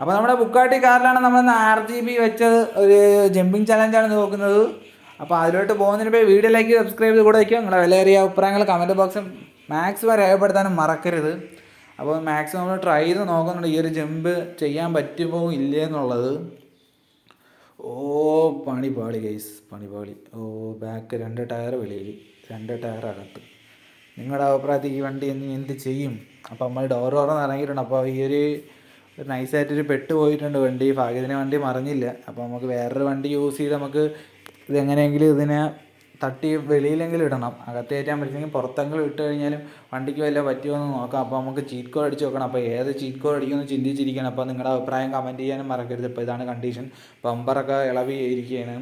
അപ്പോൾ നമ്മുടെ ബുക്കാട്ടി കാറിലാണ് നമ്മൾ ആർ ജി ബി വെച്ചത് ഒരു ജമ്പിങ് ചലഞ്ചാണ് നോക്കുന്നത്. അപ്പോൾ അതിലോട്ട് പോകുന്നതിന് പോയി വീഡിയോയിലേക്ക് സബ്സ്ക്രൈബ് ചെയ്ത് കൂടെ വയ്ക്കുക നിങ്ങളുടെ വിലയേറിയ അഭിപ്രായങ്ങൾ കമന്റ് ബോക്സിൽ മാക്സിമം രേഖപ്പെടുത്താനും മറക്കരുത്. അപ്പോൾ മാക്സിമം നമ്മൾ ട്രൈ ചെയ്ത് നോക്കുന്നുണ്ട്. ഈ ഒരു ജമ്പ് ചെയ്യാൻ പറ്റുമോ ഇല്ലേ എന്നുള്ളത്. ഓ പണി പാളി ഗൈസ് പണി പാളി. ഓ ബാക്ക് രണ്ട് ടയർ വെളിയിൽ രണ്ട് ടയർ അകത്ത്. നിങ്ങളുടെ അഭിപ്രായത്തിൽ ഈ വണ്ടി എന്ത് ചെയ്യും? അപ്പോൾ നമ്മൾ ഡോർ തുറന്ന് ഇറങ്ങിയിട്ടുണ്ട്. അപ്പോൾ ഈ ഒരു ഒരു നൈസായിട്ടൊരു പെട്ട് പോയിട്ടുണ്ട് വണ്ടി. ഭാഗ്യത്തിന് വണ്ടി മറിഞ്ഞില്ല. അപ്പോൾ നമുക്ക് വേറൊരു വണ്ടി യൂസ് ചെയ്ത് നമുക്ക് ഇതെങ്ങനെയെങ്കിലും ഇതിനെ തട്ടി വെളിയിലെങ്കിലും ഇടണം. അകത്ത് കയറ്റാൻ പറ്റില്ലെങ്കിൽ പുറത്തെങ്കിലും ഇട്ട് കഴിഞ്ഞാലും വണ്ടിക്ക് വല്ല പറ്റുമോ എന്ന് നോക്കാം. അപ്പോൾ നമുക്ക് ചീറ്റ് കോഡ് അടിച്ച് നോക്കണം അപ്പോൾ ഏത് ചീറ്റ് കോഡ് അടിക്കുമെന്ന് ചിന്തിച്ചിരിക്കണം. അപ്പോൾ നിങ്ങളുടെ അഭിപ്രായം കമന്റ് ചെയ്യാനും മറക്കരുത്. ഇപ്പോൾ ഇതാണ് കണ്ടീഷൻ ബമ്പറൊക്കെ ഇളവി ഇരിക്കുകയാണ്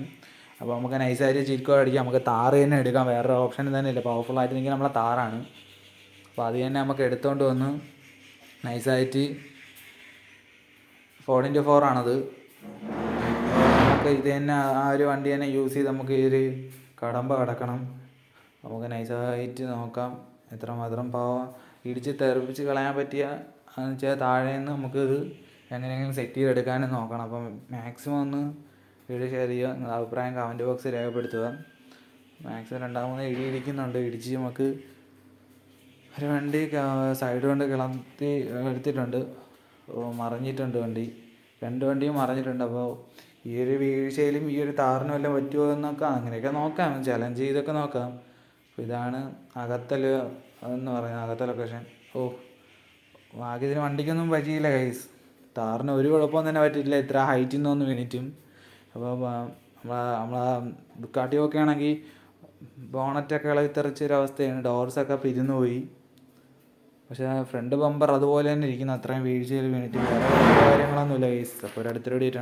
അപ്പോൾ നമുക്ക് നൈസായിട്ട് ചീറ്റ് കോഡ് അടിക്കാം. നമുക്ക് താറ് തന്നെ എടുക്കാം. വേറൊരു ഓപ്ഷൻ തന്നെ ഇല്ല പവർഫുൾ ആയിട്ട് നമ്മളെ താറാണ് അപ്പോൾ അത് തന്നെ നമുക്ക് എടുത്തുകൊണ്ട് വന്ന് നൈസായിട്ട് ഫോർ ഇന്റു ഫോർ ആണത്. നമുക്ക് ഇത് തന്നെ ആ ഒരു വണ്ടി തന്നെ യൂസ് ചെയ്ത് നമുക്ക് ഈ ഒരു കടമ്പ കടക്കണം. നമുക്ക് നൈസായിട്ട് നോക്കാം. എത്രമാത്രം പാവം. ഇടിച്ച് തെറിപ്പിച്ച് കളയാൻ പറ്റിയ എന്ന് വെച്ചാൽ താഴെ നിന്ന് നമുക്കിത് എങ്ങനെയെങ്കിലും സെറ്റ് ചെയ്തെടുക്കാനും നോക്കണം. അപ്പം മാക്സിമം ഒന്ന് വീഡിയോ ഷെയർ ചെയ്യുക. നിങ്ങളുടെ അഭിപ്രായം കമന്റ് ബോക്സിൽ രേഖപ്പെടുത്തുക. മാക്സിമം രണ്ടാമത് ഇടി ഇടിക്കുന്നുണ്ട്. ഇടിച്ച് നമുക്ക് ഒരു വണ്ടി സൈഡ് കൊണ്ട് കിളത്തി എടുത്തിട്ടുണ്ട്. മറിഞ്ഞിട്ടുണ്ട് വണ്ടി. രണ്ട് വണ്ടിയും മറിഞ്ഞിട്ടുണ്ട്. അപ്പോൾ ഈ ഒരു വീഴ്ചയിലും ഈ ഒരു താറിനും വല്ല പറ്റുമോ എന്നൊക്കെ അങ്ങനെയൊക്കെ നോക്കാം. ചലഞ്ച് ചെയ്തൊക്കെ നോക്കാം. അപ്പോൾ ഇതാണ് അകത്തൽ എന്ന് പറയുന്നത് അകത്തെ ലൊക്കേഷൻ ഓ ഭാഗ്യത്തിന് വണ്ടിക്കൊന്നും പറ്റിയില്ല കൈസ് താറിന് ഒരു കുഴപ്പമൊന്നും തന്നെ പറ്റിയില്ല ഇത്ര ഹൈറ്റിൽ നിന്നൊന്ന് മിനിറ്റും. അപ്പോൾ നമ്മളെ നമ്മളെ ദുക്കാട്ടി ഒക്കെ ആണെങ്കിൽ ബോണറ്റൊക്കെ ഇളകി തെറിച്ചൊരവസ്ഥയാണ് ഡോർസൊക്കെ പിരിഞ്ഞു പോയി പക്ഷേ ഫ്രണ്ട് ബമ്പർ അതുപോലെ തന്നെ ഇരിക്കുന്നു. അത്രയും വീഴ്ചയിൽ വീണിട്ട് വേറെ കാര്യങ്ങളൊന്നുമില്ല ഗൈസ് അപ്പോൾ ഒരു അടുത്തൊരു ഡേറ്റ്